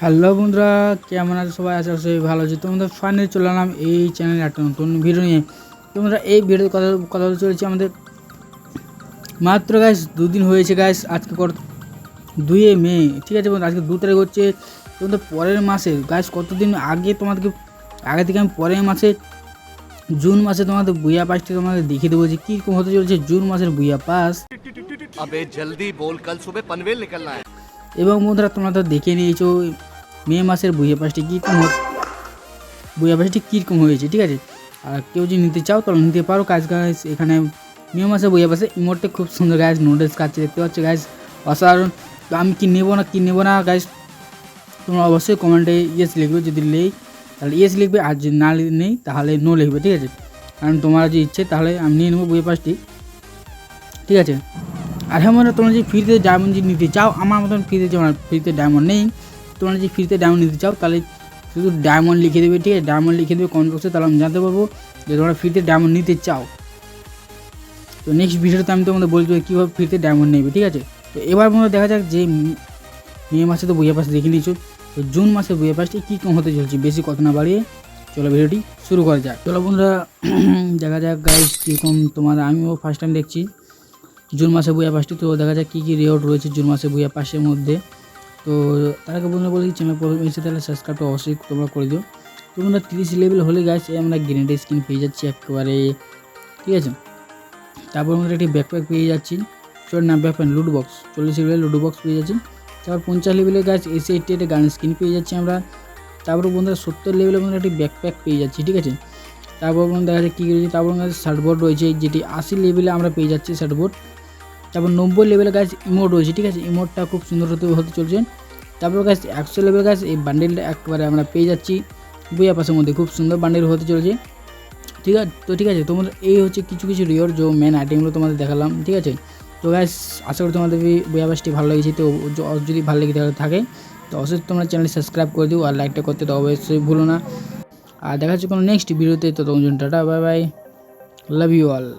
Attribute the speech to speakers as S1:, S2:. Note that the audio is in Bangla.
S1: হ্যালো বন্ধুরা কেমন আছে সবাই? আছে সবাই ভালো আছে। তোমাদের ফাইনালি চলে এলাম এই চ্যানেলে একটা নতুন ভিডিও নিয়ে। তোমরা এই ভিডিও কথা কথা চলেছি আমাদের। মাত্র গ্যাস দুদিন হয়েছে গ্যাস আজকে কত দুয়ে মে ঠিক আছে বন্ধু আজকে দু তারিখ হচ্ছে তোমাদের পরের মাসে গ্যাস কতদিন আগে তোমাদেরকে আগে থেকে আমি পরের মাসে জুন মাসে তোমাদের বুয়া পাসটা তোমাদের দেখিয়ে দেবো যে কীরকম হতে চলেছে জুন মাসের বুয়া পাস।
S2: জলদি বল কাল নিকলনা
S1: এবং বন্ধুরা তোমরা তো দেখে নিয়েছো মে মাসের বইয়া পাশটি কীরকম বইয়া পাশটি কীরকম হয়েছে, ঠিক আছে? আর কেউ যদি নিতে চাও তাহলে নিতে পারো। কাজ গাছ, এখানে মে মাসে বইয়া পাশে ইমোটটা খুব সুন্দর গাছ নুডলস কাছে দেখতে পাচ্ছ গাছ অসাধারণ। তো আমি কি নেব না, কি নেব না গাছ তোমরা অবশ্যই কমেন্টে ইয়েস লিখবে, যদি নেই, তাহলে ইয়েস লিখবে, আর যদি না নেই, তাহলে নো লিখবে, ঠিক আছে? কারণ তোমার যে ইচ্ছে, তাহলে আমি নিয়ে নেব বইয়ের পাশটি ঠিক আছে? আর হ্যাঁ মানে তোমরা যদি ফ্রিতে ডায়মন্ড যদি নিতে চাও, আমার মতন ফ্রিতে যেমন ফ্রিতে ডায়মন্ড নেই। তোমরা যদি ফ্রিতে ডায়মন্ড নিতে চাও, তাহলে শুধু ডায়মন্ড লিখে দেবে, ঠিক আছে? ডায়মন্ড লিখে দেবে কমেন্ট বক্সে তাহলে আমি জানতে পারব যে তোমরা ফ্রিতে ডায়মন্ড নিতে চাও। তো নেক্সট ভিডিওতে আমি তোমাদের বলছি কীভাবে ফ্রিতে ডায়মন্ড নেবে, ঠিক আছে? তো এবার মনে দেখা যাক যে মে- মাসে তো বইয়া পাস দেখে নিয়েছো। তো জুন মাসে বইয়া পাসটি কী কম হতে চলছে, বেশি কথা না বাড়িয়ে চলো ভিডিওটি শুরু করা যাক। চলো বন্ধুরা, দেখা যাক গাইজ কীরকম তোমার, আমিও ফার্স্ট টাইম দেখছি জুন মাসে বইয়া পাসটি তো দেখা যাক কী কী রেওয়ার্ড রয়েছে জুন মাসে বইয়া পাসের মধ্যে। তো তার আগে বন্ধুরা বলি চ্যানেল প্রথমে এসে তাহলে সাবস্ক্রাইবটা অবশ্যই তোমরা করে দিও। তোমরা তিরিশ লেভেল হলে গাছ আমরা গ্রেনেড স্কিন পেয়ে যাচ্ছি একেবারে, ঠিক আছে? তারপর আমরা একটি ব্যাকপ্যাক পেয়ে যাচ্ছি, চল না ব্যাকপ্যাক লুডো বক্স চল্লিশ লেভেলের লুডো বক্স পেয়ে যাচ্ছি। তারপর পঞ্চাশ লেভেলের গাছ এসে এইটি একটা গান স্কিন পেয়ে যাচ্ছি আমরা। তারপর বন্ধুরা সত্তর লেভেলের মধ্যে একটি ব্যাকপ্যাক পেয়ে যাচ্ছি, ঠিক আছে? তারপর বন্ধু দেখা যাচ্ছে কী রয়েছে তারপর আমাদের শার্টবোর্ড রয়েছে, যেটি আশি লেভেলে আমরা পেয়ে যাচ্ছি শার্টবোর্ড তারপর নব্বই লেভেলের গাছ ইমোট রয়েছে, ঠিক আছে? ইমোটটা খুব সুন্দর হতে হতে চলছে। তারপর গাছ একশো লেভেল গাছ এই বান্ডেলটা একবারে আমরা পেয়ে যাচ্ছি। বইয়া পাশের মধ্যে খুব সুন্দর বান্ডেল হতে চলেছে। ঠিক আছে তো ঠিক আছে, তোমাদের এই হচ্ছে কিছু কিছু রিওর যে মেন আইটেমগুলো তোমাদের দেখালাম, ঠিক আছে? তো গ্যাস আশা করি তোমাদের এই বইয়া ভালো লেগেছে। তো যদি ভালো লেগে থাকে- তো অবশ্যই তোমরা চ্যানেলটি সাবস্ক্রাইব করে দিও আর লাইকটা করতে তো অবশ্যই ভুলো না। আর দেখা যাচ্ছে কোনো নেক্সট ভিডিওতে তো তখন tata bye bye love you all